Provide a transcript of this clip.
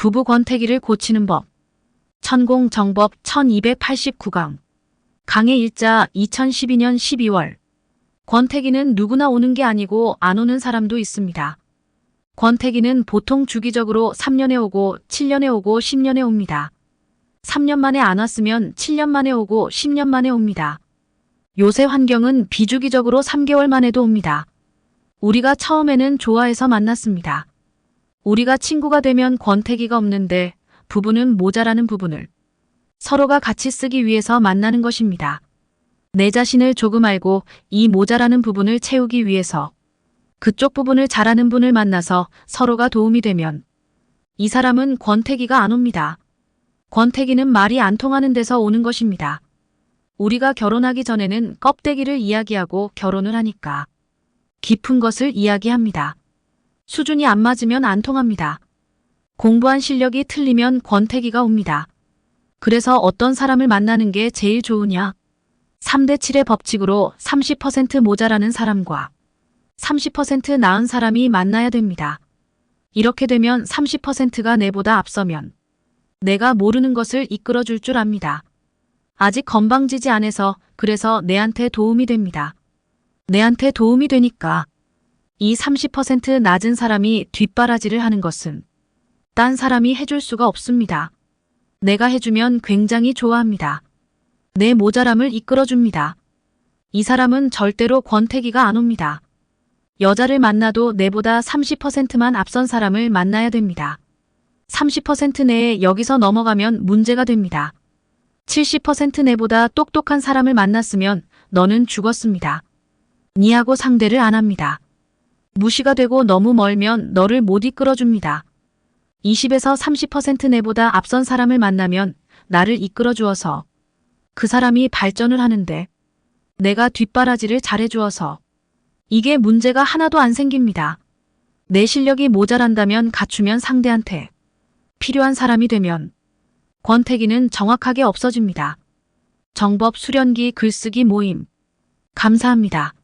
부부 권태기를 고치는 법. 천공 정법 1289강. 강의 일자 2012년 12월. 권태기는 누구나 오는 게 아니고 안 오는 사람도 있습니다. 권태기는 보통 주기적으로 3년에 오고 7년에 오고 10년에 옵니다. 3년 만에 안 왔으면 7년 만에 오고 10년 만에 옵니다. 요새 환경은 비주기적으로 3개월 만에도 옵니다. 우리가 처음에는 좋아해서 만났습니다. 우리가 친구가 되면 권태기가 없는데 부부는 모자라는 부분을 서로가 같이 쓰기 위해서 만나는 것입니다. 내 자신을 조금 알고 이 모자라는 부분을 채우기 위해서 그쪽 부분을 잘하는 분을 만나서 서로가 도움이 되면 이 사람은 권태기가 안 옵니다. 권태기는 말이 안 통하는 데서 오는 것입니다. 우리가 결혼하기 전에는 껍데기를 이야기하고 결혼을 하니까 깊은 것을 이야기합니다. 수준이 안 맞으면 안 통합니다. 공부한 실력이 틀리면 권태기가 옵니다. 그래서 어떤 사람을 만나는 게 제일 좋으냐? 3대 7의 법칙으로 30% 모자라는 사람과 30% 나은 사람이 만나야 됩니다. 이렇게 되면 30%가 내보다 앞서면 내가 모르는 것을 이끌어 줄 줄 압니다. 아직 건방지지 않아서 그래서 내한테 도움이 됩니다. 내한테 도움이 되니까 이 30% 낮은 사람이 뒷바라지를 하는 것은 딴 사람이 해줄 수가 없습니다. 내가 해주면 굉장히 좋아합니다. 내 모자람을 이끌어줍니다. 이 사람은 절대로 권태기가 안 옵니다. 여자를 만나도 내보다 30%만 앞선 사람을 만나야 됩니다. 30% 내에 여기서 넘어가면 문제가 됩니다. 70% 내보다 똑똑한 사람을 만났으면 너는 죽었습니다. 니하고 상대를 안 합니다. 무시가 되고 너무 멀면 너를 못 이끌어줍니다. 20에서 30% 내보다 앞선 사람을 만나면 나를 이끌어 주어서 그 사람이 발전을 하는데 내가 뒷바라지를 잘해주어서 이게 문제가 하나도 안 생깁니다. 내 실력이 모자란다면 갖추면 상대한테 필요한 사람이 되면 권태기는 정확하게 없어집니다. 정법 수련기 글쓰기 모임. 감사합니다.